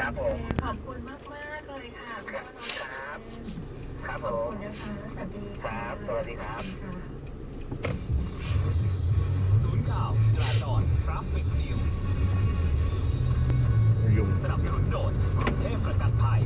ครับผม ขอบคุณมากมากๆเลยค่ะคุณพ่อน้องครับ ครับขผอบม คุณนะคะสวัสดีคค่ะรับ สวัสดีครับ ค่ะ ศูนย์ข่าวจราจร Traffic News ยุง สนับสนุนโดยกรุงเทพประกันภัย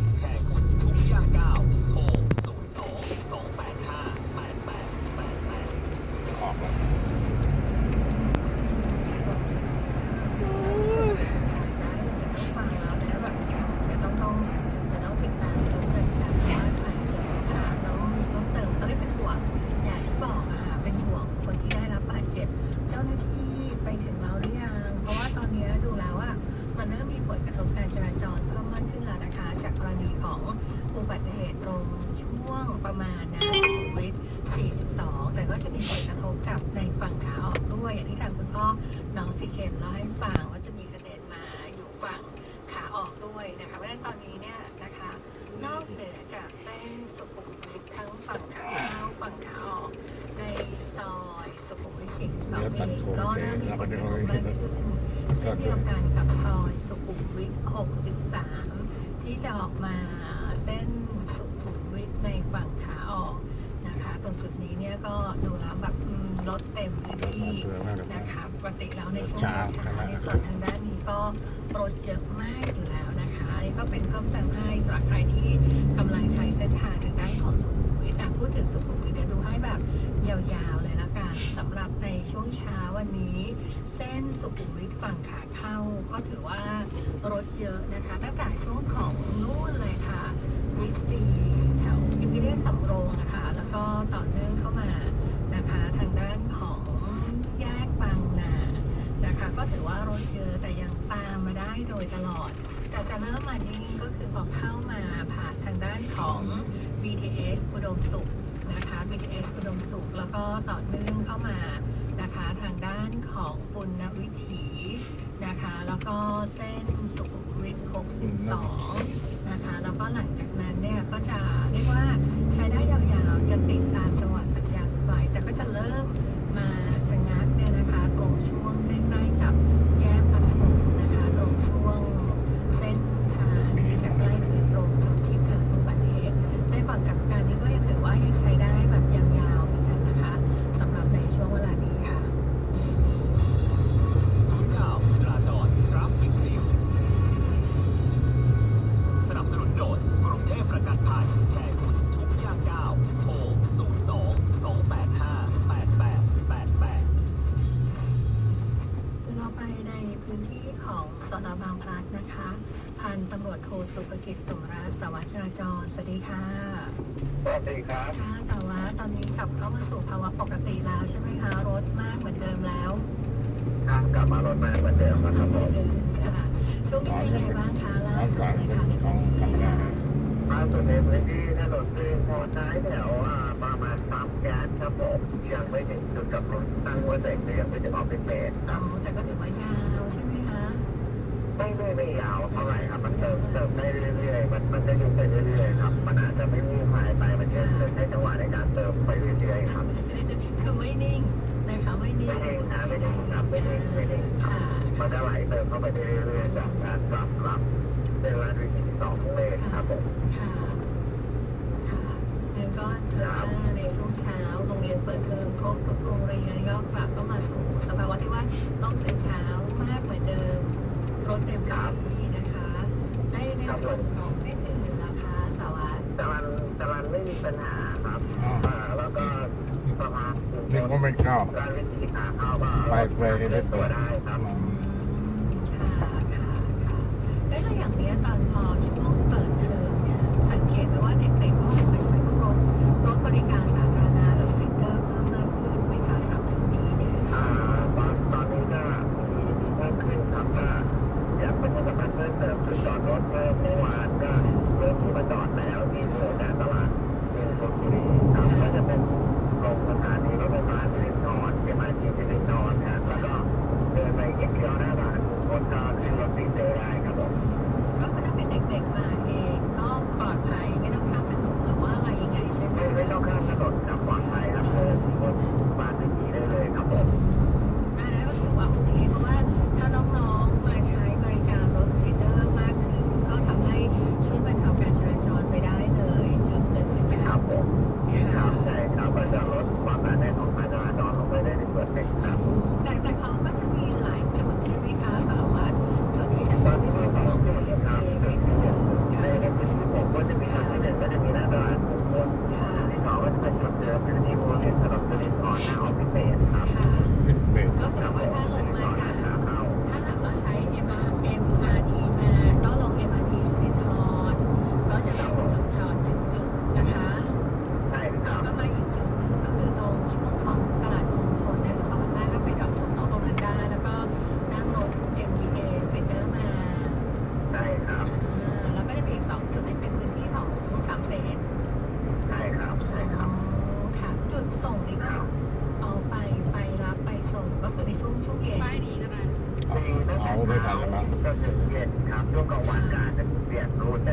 มมีผลกระทบเช่นเดียวกันกับซอยสุขุมวิท 63 ที่จะออกมาเส้นสุขุมวิทในฝั่งขาออกนะคะ ตรงจุดนี้เนี่ยก็ดูแล้วแบบรถเต็มพื้นที่นะคะปกติแล้วในช่วงเช้าในส่วนทางด้านนี้ก็รถเยอะมากอยู่แล้วนะคะอันนี่ก็เป็นเพิ่มเติมให้สำหรับใครที่กำลังใช้เส้นทางทางด้านของสุขุมวิทอะพูดถึงสุขุมวิทเดี๋ยวดูให้แบบยาวๆ สำหรับในช่วงเช้าวันนี้ เส้นสุขุมวิทฝั่งขาเข้า ก็ถือว่ารถเยอะนะคะตั้งแต่ช่วงของนู่นเลยค่ะบิ๊กซีแถวอิมพีเรียสำโรงนะคะแล้วก็ต่อเนื่องเข้ามานะคะทางด้านของแยกบางนานะคะ ก็ถือว่ารถเยอะแต่ยังตามมาได้โดยตลอด แต่จะเริ่มมานิ่งก็คือพอเข้ามาผ่านทางด้านของ BTS อุดมสุขนะคะ BTS อุดมสุขแล้วก็ต่อเนื่องเข้ามานะคะทางด้าน ของปุณณวิถีนะคะ แล้วก็เส้นสุขุมวิท62 พันตำรวจโทสุภกิจสมรัตน์สารวัตรจราจรสวัสดีค่ะ สวัสดีครับ ค่ะสารวัตรตอนนี้กลับเข้ามาสู่ภาวะปกติแล้วใช่ไหมคะ รถมากเหมือนเดิมแล้วครับกลับมารถมาเหมือนเดิมนะครับผมค่ะช่วงนี้เป็นไงบ้างคะล่าร้านสุกลาดงในเป็นค่ะในของธรรมดาล่าสุดในพื้นที่ถนนคืนพอท้ายแถวอ่าประมาณสามแก๊สครับผมยังไม่ถึงจุดกลับรถตั้งไว้เสร็จเลยยังไม่ถึงออกเป็นเศษคอ๋รัอบแต่ก็ถือว่ายาวใช่ไหมคะ ไม่ไม่ไม่ยาวเท่าไหร่ครับ มันเติมเติมได้เรื่อยๆ มันมันจะอยู่ไปเรื่อยๆครับ มันอาจจะไม่วุ่นวายไป มันจะใช้จังหวะในการเติมไปเรื่อยๆครับ คือไม่นิ่งนะคะไม่นิ่งไม่นิ่งนะไม่นิ่งครับไม่นิ่งไม่นิ่งครับค่ะมันจะไหลเติมเข้าไปเรื่อยๆจากการกลับกลับเป็นเวลาถึงสองเลนครับผมค่ะค่ะแล้วก็เทอมหน้าในช่วงเช้าโรงเรียนเปิดเทอมครบทุกโรงเรียนก็กลับก็มาสู่สภาวะที่ว่าต้องตื่นเช้ามากเหมือนเดิมร ถเต็มที่นะคะ ในในส่วนของเส้นอื่นล่ะคะสาวัสดิ์จรันจรันไม่มีปัญหาครับอ๋ออ่าแล้วก็สะพานนึกว่าไม่เข้า การวิธีขาเข้าก็ไฟเฟรย์เดินตัวได้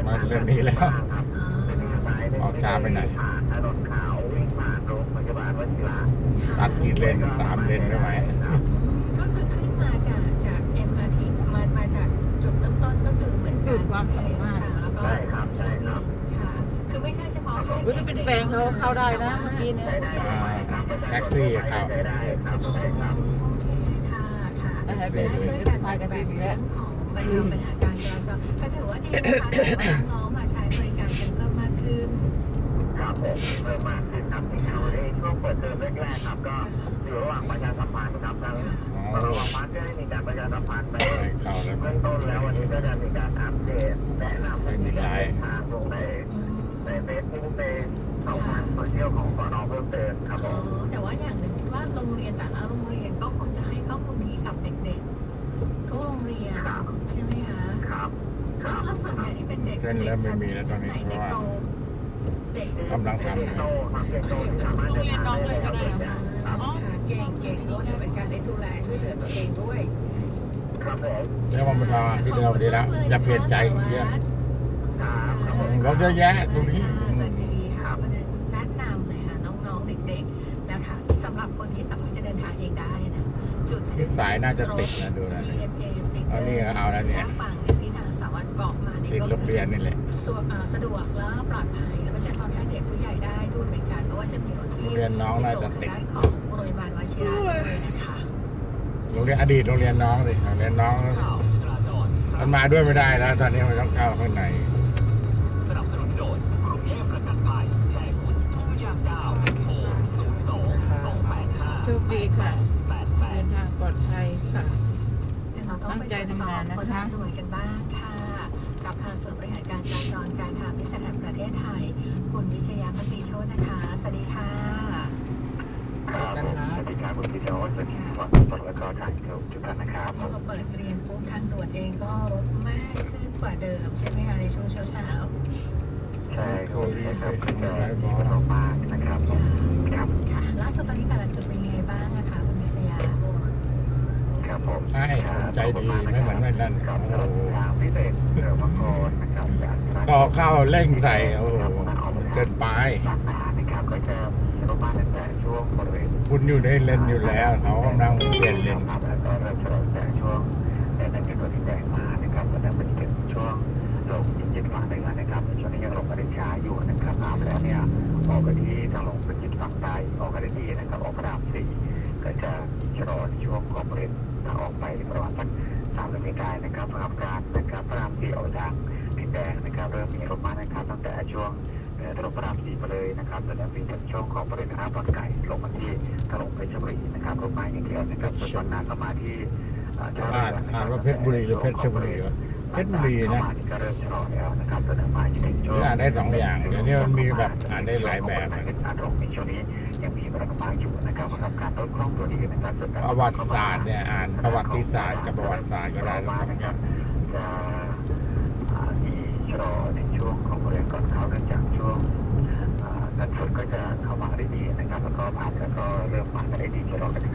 มาทางเรื่องนี้แล้วบ้างครับอ๋อจะมีสายหนึ่งออกช้าไปหน่อยผ่านถนนขาววิ่งผ่านโรงพยาบาลวชิระตัดกี่เลนสามเลนได้ไหมครับก็คือขึ้นมาจากจาก MRT มามาจากจุดเริ่มต้นก็คือเหมือนสุดความสามารถ แล้วก็ใช่ครับใช่ครับค่ะ คือไม่ใช่เฉพาะแค่อุ๊ยถ้าเป็นแฟนเขาเข้าได้นะเมื่อกี้เนี่ย อ่าแท็กซี่เขาใช้ได้ครับใช่ครับ โอเคค่ะค่ะแต่ถ้าเป็นสื่อสปายกับซีอีกแล้วข องบรรเทาปัญหาการจราจรก็ถือว่าดีนะคะถือว่าน้องๆมาใช้บริการกันเพิ่มมากขึ้น ครับผมเพิ่มมากขึ้นครับในช่วงในช่วงเปิดเทอมแรกๆครับก็อยู่ระหว่างประชาสัมพันธ์ครับทางอ๋อระหว่างวัดก็ให้มีการประชาสัมพันธ์ไปเข้าแล้วเบื้องต้นแล้ววันนี้ก็จะมีการอัปเดตแนะนำมีการเดินทางลงในอืมในเฟซบุ๊กในช่องทางโซเชียลของสอนอเพิ่มเติมครับผอ๋อมแต่ว่าอย่างหนึ่งคิดว่าโรงเรียนแต่ละโรงเรียนก็คงจะให้ข้อมูลนี้กับเด็กๆทุก โรงเรียนครับใช่ไหมคะครับครับแล้วส่วนใหญ่ที่เป็นเด็กเส้นเริ่มไม่มีแล้วตอนนี้ไหเด็กโตเด็กกำลังทำอยู่โตครับเด็กโตที่สามารถเดินทางได้แล้วครับค่ะเก่งเก่งด้วยเป็นการได้ดูแลช่วยเหลือตัวเองด้วยครับผมเรียกว่ามันทำที่เดิมดีแล้วอย่าเปลี่ยนใจเยอะครับครับผมรถเยอะแยะตรงนี้สวัสดีค่ ที่สายน่าจะติดนะดูนะ EMA เอานี่ก็เอาแล้วเนี่ยฝั่งที่ทางสารวัตรบอกมาเนี่ยติดก็โรงเรียนนี่แหละสะดวกอ่าสะดวกแล้วปลอดภัยแล้วไม่ใช่เฉพาะแค่เด็กผู้ใหญ่ได้ด้วยเหมือนกันเพราะว่าจะมีรถที่โรงเรียนน้องน่าจะติดส่งทางด้านของโรงพยาบาลวชิระด้วยนะคะโรงเรียนอดีตโรงเรียนน้องสิโรงเรียนน้องข่าวจราจรมันมาด้วยไม่ได้แล้ว ตอนนี้มันต้องเข้าข้างในสนับสนุนโดยกรุงเทพประกันภัยแค่คุณทุกอย่างก้าวโทร02 285โชคดีค่ะเดิน88ทาง ปลอดภัยค่ะ เดี๋ยวเราต้องไปตั้งใจทำงานนะคะคนทางด่วนกันบ้างค่ะกับทางส่วนบริหารการจราจรการทางพิเศษแห่งประเทศไทย คุณวิชยาพักดีโชตนะคะ สวัสดีค่ะครับผมสวัสดีครับคุณพี่โจสวัสดีครับสวัสดีแล้วก็ทางทุกท่านนะครับพอเปิดเรียนปุ๊บทางด่วนเองก็รถมากขึ้นกว่าเดิมใช่ไหมคะในช่วงเช้าเช้าใช่ครับใช่ครับก็จะมีประสบมากนะครับผมครับๆค่ะล่าสุดตอนนี้แต่ละจุดเป็นยังไงบ้างนะคะคุณวิชยา ครับผมใช่ใจดีไม่เหมือนไม่นั่นครับโอ้โหทางพิเศษเรือมังกรนะครับจากก็เข้าเร่งใส่โอ้โหเกินไปสามนานะครับก็จะมีรถมาตั้งแต่ช่วงบริเวณคุณอยู่ในเลนอยู่แล้ว เขากำลังเปลี่ยนเลนครับแล้วก็เริ่มชะลอจากช่วงแต่นั่นคือตัวที่แดงมานะครับแล้วก็ไปถึงช่วงลงยินจิตฝั่งเหนือนะครับช่วงนี้ยังลงมาได้ช้าอยู่นะครับตามแล้วเนี่ยออกไปที่ทางลงเป็นจิตฝั่งใต้ออกกันได้ดีนะครับออกพระรามสี่ก็จะชะลอในช่วงของบริเวณ ทางออกไปประมาณสักสามกิโลเมตรได้นะครับสำหรับการนะครับพระรามสี่ออกจากดินแดงนะครับ เริ่มมีรถมานะครับ ตั้งแต่ช่วงเอ่อถนนพระรามสี่ไปเลยนะครับแล้วมีถึงช่วงของบริเวณท่าบางไก่ลงมาที่ถนนเพชรบุรีนะครับรถมาอย่างเดียวนะครับส่วนฝั่งนั้นก็มาที่เอ่อท่าเรืออ่านอ่านว่าเพชรบุรีหรือเพชรชบุรีวะเพชรบุรีนะก็เริ่มชะลอแล้วนะครับถนนมา อยู่ในช่วงอ่านได้สองอย่าง เดี๋ยวนี้มันมีแบบอ่านได้หลายแบบอะอารมณ์ในช่วงนี้ยังมีประมาณอยู่นะครับสำหรับการลดคล่องตัวนี้นะครับส่วนการประวัติศาสตร์เนี่ยอ่านประวัติศาสตร์กับประวัติศาสตร์ก็ได้ทั้งสองอย่างจะมีชะลอในช่วงของบริเวณก่อนเข้าเนื่องจากช่วงนันฝนก็จะเข้ามาได้ดีนะครับแล้วก็ผ่านแล้วก็เริ่มมาได้ดีชะลอกัน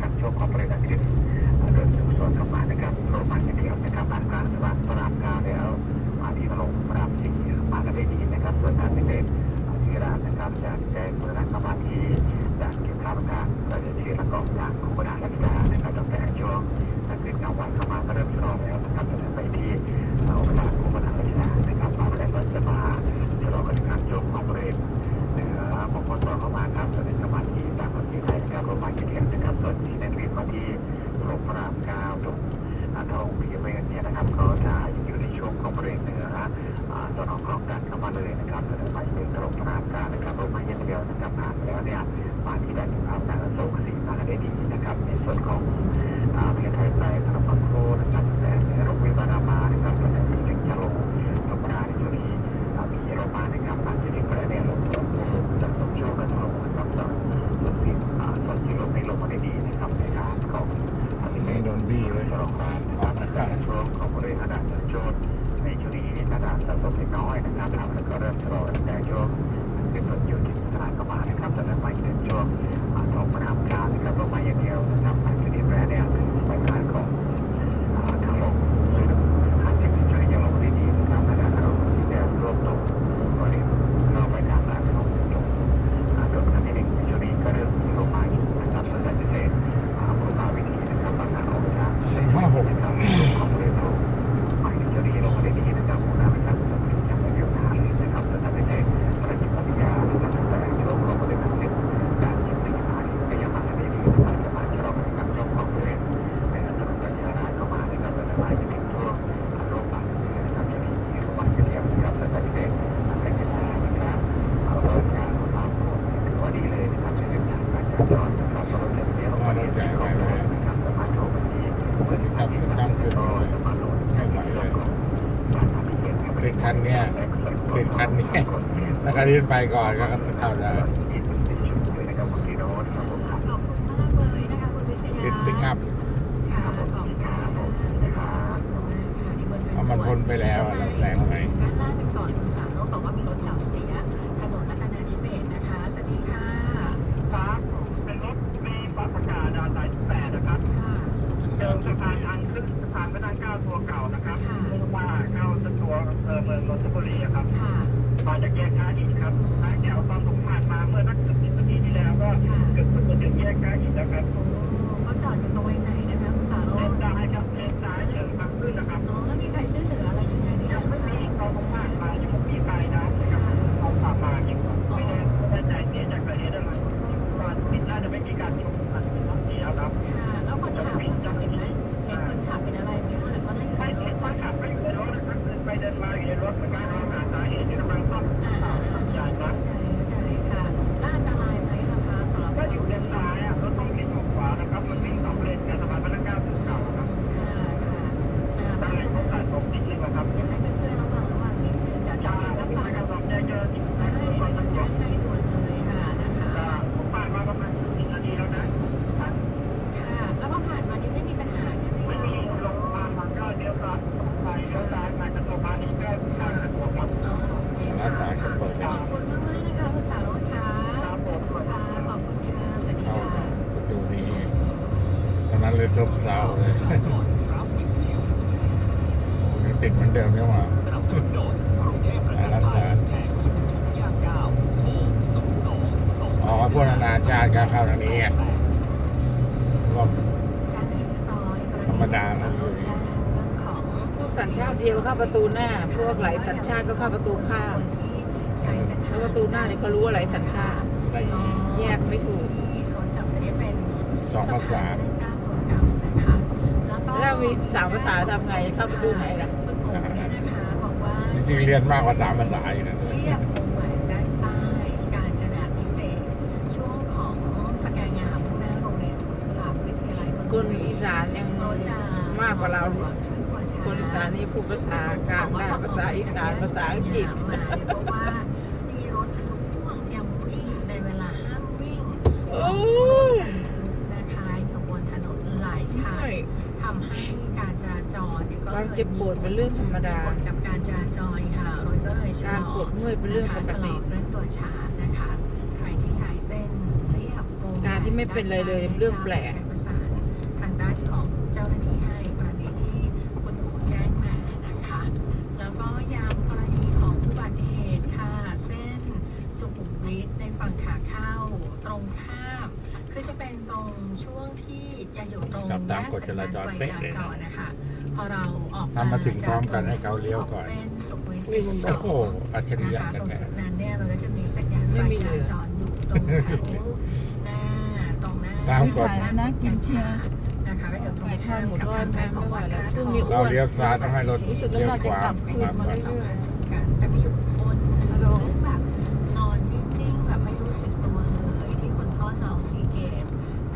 แล้นไปก่อนก็เข้าได้ ซบเซาเลยจราจรทราฟฟิกนิวยังติดเหมือนเดิมใช่ไหมสนับสนุนโดยกรุงเทพประกันภัยแข่งคุณทุกย่างก้าวโทรศูนย์สองสองอ๋อพวกนานาชาติก็เข้าทางนี้ไงว่าการให้เรียบร้อยกณีธรรมดานะแจ้งเรื่องของพวกสัญชาติเดียวเข้าประตูหน้า พวกหลายสัญชาติก็เข้าประตูข้างที่ใช้เส้นเพทางราะประตูหน้าเนี่ยเขารู้ว่าหลายสัญชาติได้แยกไม่ถูกที่รถจักรเสด็จเป็นสองภาษา สะพนพระนั่งเก้า ตัวเก่านะคะแล้วก็แล้วมีสามภาษาทำไงเข้าประตูไหนล่ะคุณโอ๋เนี่ยนะคะบอกว่าจริงๆเรียนมากกว่าสามภาษาอยู่นะเรียบวงแหวนด้านใต้การจนาพิเศษกช่วงของสแกงามหน้าโรงเรียนสุนทรลาวิทยาลัยคนอีสานยังรถจะมากกว่าเราครึ่งตัวช้าคนอีสานนี่พูดภาษากลางได้ภาษาอีสานภาษาอังกฤษมาเพราะว่ามีรถบรรทุกพ่วงยังวิ่งในเวลาห้ามวิ่ง โอ้ย นะคะอยู่บนถนนหลายคันทำให้การจราจร เนี่ยก็ความเจ็บปวดเป็นเรื่องธรรมดาผลกับการจราจรค่ะรถก็เลยชะลอการปวดเมื่อยเป็นเรื่องปกตินะคะชะลอเรื่องตัวช้านะคะใครที่ใช้เส้นเรียบวงแหวนการที่ไม่เป็นอะไรเลยเป็นเรื่องแปลกประสานทางด้านของเจ้าหน้าที่ให้กรณีที่คุณหนูแจ้งมานะคะ แล้วก็ย้ำกรณีของอุบัติเหตุค่ะ เส้นสุขุมวิทในฝั่งขาเข้าตรงข้ามคือจะเป็นตรงช่วงที่จะอยู่ตรงขับตามกฎจราจรแยเป๊ะกเลยสัญญาณไฟจราจรนะคะ พอเราออกทำมาถึงพร้อมกันให้เขาเลี้ยวก่อนเส้นสุขุมวิทวิ่งบนบโอ้กโหอัจฉรินะยะคะกัตนรงแน่จุดนั้นเนี่ยมันก็จะมีสัญญาณไฟไม่มีจเลรายจรอยู่ตรงแถวหน้าตรงหน้าตามกฎแล้วนะกินเชียร์นะคะก็อยู่ตรงไก่ทอดหมูทอดแม่ไม่ไหวแล้วพรุ่พรุ่งนี้เราเลี้ยวซ้ายต้องให้รถรู้สึกเลี้ยวน้ำหนักขจะวากลับคืนมาเรื่อยแต่ไปอยู่บนฮัลโหลซึ่งแบบนอนนิ่งๆแบบไม่รู้สึกตัวเลยที่คุณพ่อน้องซีเกม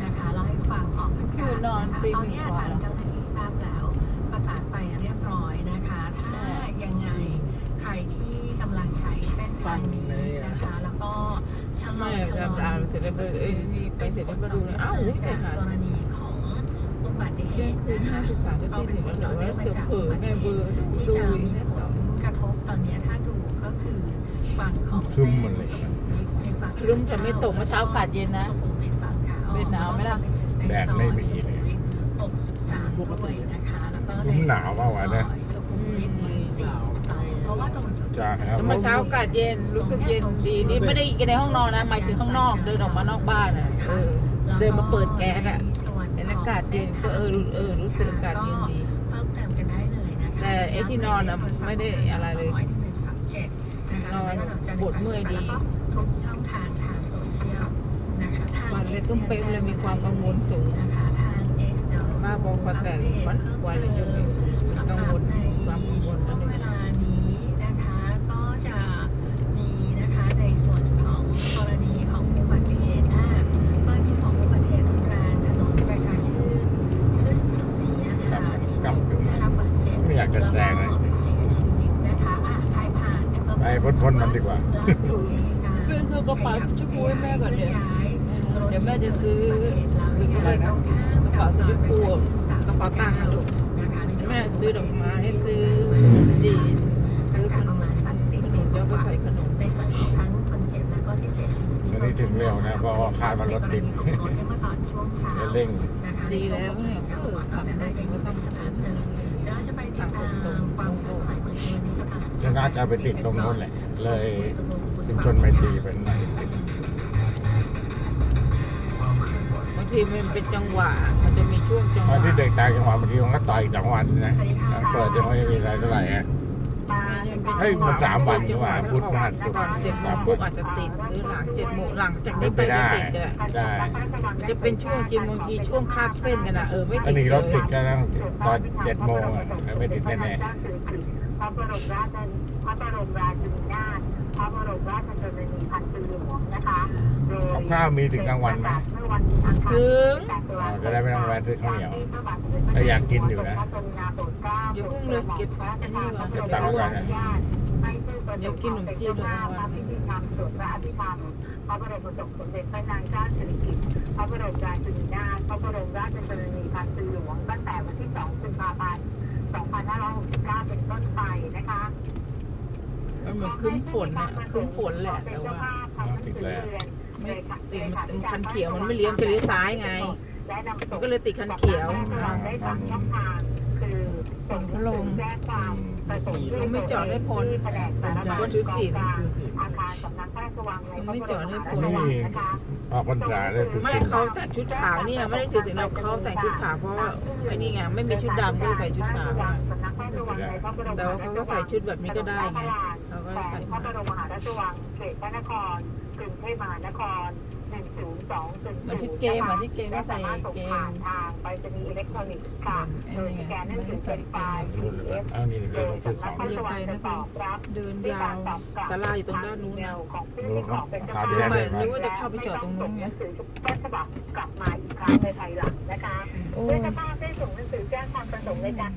นะคะเล่าให้ฟังออกอากาศคือนอนตีหนึ่งตกว่าทางเจ้าหน้าที่ทราบแล้ว ประสานไปเรียบร้อยนะคะ ถ้ายังไงใครที่กำลังใช้เส้นทางนี้นะคะแล้วก็ชะลอแม่ชะลแบบอ่านเสร็จแล้วไปเอ้ยนี่ไปเสร็จแล้วมาดูเลยอ้าวอุ๊ยแต่หากรณีของอุบัติเหเที่ยงตุคืนห้าสิบสามนาทีหนึ่งแล้วเหรอว่าเสือเผลอไงเบอร์ที่ดูจะอีมีนั่นผต่อลกระทบตอนนี้ถ้าดูก็คือฝั่งของครึ้มหมดเลยในฝั่งครึ้มแต่ไม่ตกเมื่อเช้าอากาศเย็นนะสุขุมวิทฝั่งขาออกเวียดนามไหมล่ะแดดไม่มีเลยหกสิบสามด้วยนะคะแล้วก็ในหนาวมากว่ะเนี่ย จุดจ้าครับแล้วเมื่อเช้าอากาศเย็นรู้สึกเย็นดีนี่ไม่ได้กินในห้องนอนนะหมายถึงข้างนอกเดินออกมานอกบ้านอะเออเดินมาเปิดแก๊สอะเห็นอากาศเย็นก็เออเออรู้สึกอากาศเย็นดีเพิ่มเติมกันได้เลยนะคะแต่ไอ้ที่นอนน่ะไม่ได้อะไรเลยนอนปวดเมื่อยดีทุกช่องทางทางโซเชียลนะคะทางวันเลยตุ้มเป๊มเลยมีความกังวลสูงนะคะทาง X เดี๋ยวมากกว่าคนแต่วันวันเลยจะมีกังวลสำหรับในความกังวลช่วนั่งนเอเวง ลานี้นะคะก็จะมีนะคะในส่วนของกรณีของอุบัติเหตุอ่ากรณีของอุบัติเหตุรุนแรงถนนประชาชื่นซึ่งจุดนี้นะคะที่มีผู้ได้รับบาดเจ็บ ไม่อยากจะแซงเลย เสียชีวิตนะคะอะ พ้นๆมันดีกว่า เพื่อนซื้อกระเป๋าชุดคูให้แม่ก่อนเดี๋ยวเดี๋ยวแม่จะซื้อคืออะไรนะกระเป๋าสีชมพูกระเป๋าตังค์อะลูกแม่ซื้อดอกไม้ซื้อขนมจีนซื้อขนมขนมเดี๋ยวไปใส่ขนมในส่วนของทั้งคนเจ็บแล้วก็ที่เสียชีวิตวันนี้ถึงเร็วนะเพราะว่าคาดว่ารถติดของรถเนี่ยเมื่อตอนช่วงเช้าจะเร่ง ดีแล้วเนี่ยเออขับรถก็ต้องสถาน นะคะจะน่าจะไปติดตรงนู้นแหละ เลยชุมชนไมตรีเป็นหน่อยติดบางทีมันเป็นจังหวะ มันจะมีช่วงจังหตอวะนที่เด็กตายจังหวะบางทีมันก็ต่อยสองวันนะแล้วเปิดยังไม่มีอะไรเท่าไหร่ฮะเฮ้ยมันสามวันนี่หว่าพุธพฤหัสศุกร์ ก่อนเจ็ดโมงปุ๊บอาจจะติดหรือหลังเจ็ดโมงหลังจากเป็นี้นไปไปจะได้ติดเลย ได้มันจะเป็นช่วงจิมบางทีช่วงคาบเส้นกันอะเออไม่อัตินดนี้เลรถติดยก็ต้องตอนเจ็ดโมงอะไม่ติดแน่พ ระบรมราชพระบรมราชินีนาถพระบรมราชชนนีพันปีหลวงนะคะโดยๆข้าวมีถึงกลางวันไหมเมื่อวันอังคารถึงอ๋อจะได้ไม่ต้องแวะซื้อข้าวเหนียวแต่อยากกินอยู่นะอย่าเพิ่งเลยเก็บอันนี้ก่อนเก็บตังค์ไว้ก่อนนะเดี๋ยวกินขนมจีนเลยกลางวันพิธีกรรมสวดพระอภิธรรมพระบรมศพสมเด็จพระนางเจ้าสิริกิติ์พระบรมราชินีนาถพระบรมราชชนนีพันปีหลวงตั้งแต่วันที่ 2 กุมภาพันธ์ 2569 เป็นต้นไปนะคะ มันเหมือนครึ้มฝนอะครึ้มฝนแหละแต่ว่าติดแล้วไม่ติดมันคันเขียวมันไม่เลี้ยวจะเลี้ยวซ้ายไงมันก็เลยติดคันเขียวได้สองช่องทางคือส่งเขาลง แจ้งความประสงค์มันไม่จอดได้พ้นที่แผนกสารบัญก็ถือศีลอาคารสำนักพระราชวังในมันไม่จอดให้พ้นนี่ออกพรรษาเลยถึงไม่เขาแต่งชุดขาวเนี่ยไม่ได้ถือสินเราเขาแต่งชุดขาวเพราะว่าไอ้นี่ไงไม่มีชุดดำก็เลยใส่ชุดขาวแต่ว่าเขาก็ใส่ชุดแบบนี้ก็ได้ไงเขาก็ใส่พระบรมมหาราชวังเขตพระนครกรุงเทพมหานคร102เห มือนที่เกมอะที่เกมก็ใส่เกมผ่านทางไปรษณีย์อิเล็กทรอนิกส์ค่ะโดยสแกนหนังสือเป็นไฟล์ PDF เอานี่เราต้องซื้อของไม่ได้ไปนะคะเดินยาวศาลาอยู่ตรงด้านนู้นนะของผู้ที่ขอเป็นเจ้าดูภาครับพนึกว่าจะเข้าไปจอดตรงนู้นไงหนังสือต้นฉบับกลับมาอีกครั้งในภายหลังนะคะโอ้ด้วยเจ้าภาพได้ส่งหนังสือแจ้งความประสงค์ในการ